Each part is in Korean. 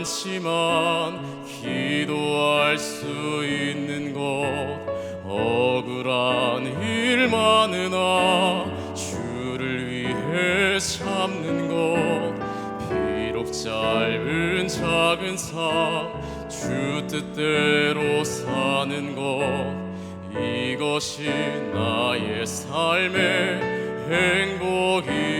많지만 기도할 수 있는 것 억울한 일 많으나 주를 위해 참는 것 비록 짧은 작은 삶 주 뜻대로 사는 것 이것이 나의 삶의 행복이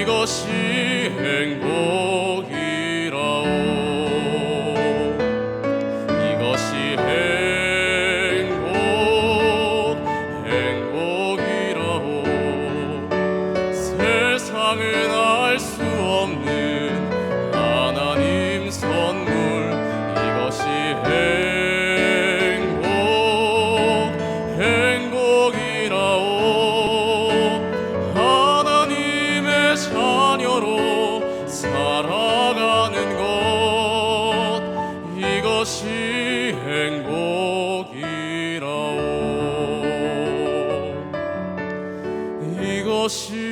이것이 행복이라오. 이것이 행복 행복이라오. 세상은 알 수 없는 자녀로 살아가는 것 이것이 행복이라오. 이것이